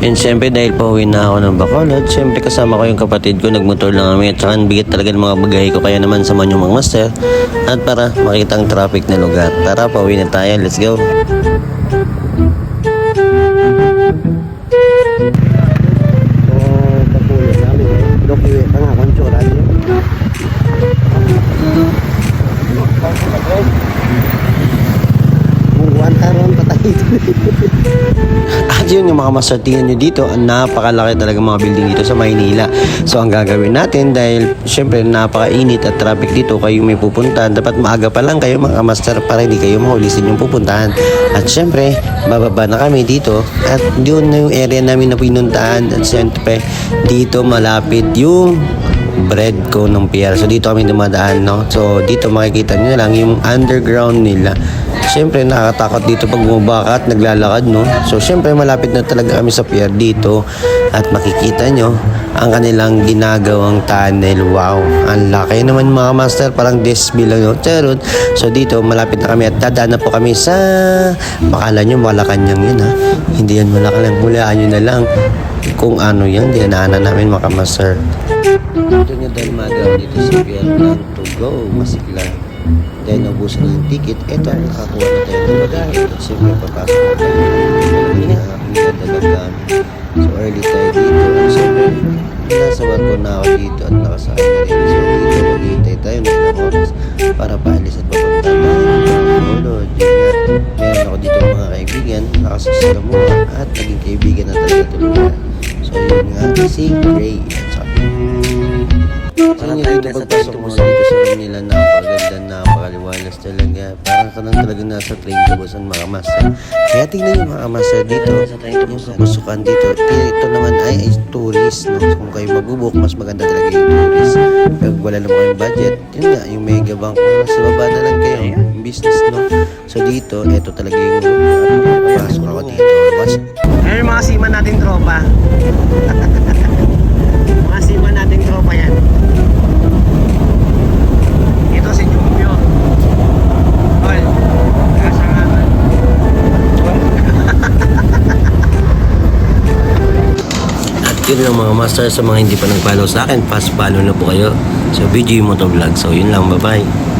And syempre dahil pauwi na ako ng Bacolod, syempre kasama ko yung kapatid ko, nagmotor lang kami at saka talaga ng mga bagay ko kaya naman sama yung mga master at para makita ang traffic na lugar. Tara, pauwi na tayo. Let's go. Buwan taron patay At yun yung tingnan nyo dito, napakalaki talaga mga building dito sa Maynila. So ang gagawin natin dahil syempre napakainit at traffic dito, kayo may pupuntahan, dapat maaga pa lang kayo mga master para hindi kayo mahuli sa inyong pupuntahan. At syempre, bababa na kami dito at yun na yung area namin na pinuntahan at syempre dito malapit yung bread ko ng PR. So dito kami dumadaan, no? So dito makikita nyo lang yung underground nila. Siyempre nakakatakot dito pag bumaba at naglalakad, no? So siyempre malapit na talaga kami sa PR dito at makikita nyo ang kanilang ginagawang tunnel. Wow! Ang laki naman mga master, parang desbi lang, no? Charot. So dito malapit na kami at dadaan na po kami sa makala nyo Malacanang yun, ha? Hindi yan Malacanang. Hulaan nyo na lang kung ano yan. Dinaanan namin mga master. Ito nyo dahil magaw dito sa Vietnam to go, masigla. Dahil naubusan ng ticket, eto ang nakakuha na tayo ng ticket. Siyempre papasok na tayo. Hindi na aking dadalagan. So early tayo dito. Siyempre, nasa barko na ako dito at nakasakay na rin. So dito maghihintay tayo ng ilang oras para paalis at papunta na. Mulod, yun nga. Meron ako dito mga kaibigan, nakasasalamuha at naging kaibigan na talaga tuluyan. So yun nga, si Gray at saka Parang tayo dito pagpasok mo dito sa room nila napakaganda, napakaliwalas talaga. Parang ka lang talaga nasa train ka bosan mga master. Kaya tingnan yung mga master dito, yung kapusukan dito. Ito naman ay, ay tourist. No? Kung kayo magbubuk, mas maganda talaga yung tourist. Pag wala naman kayong budget, yun nga, yung mega bank. Sa baba na lang kayo, business, no? So dito, ito talaga yung room. Ako dito. Watch. Ayan yung mga seaman nating tropa. mga seaman nating tropa yan. Ito si Jumyo. Hoy, kasangalan. At yun lang mga master sa mga hindi pa nag-follow sa akin, fast follow na po kayo sa BG Motovlog. So yun lang, bye-bye.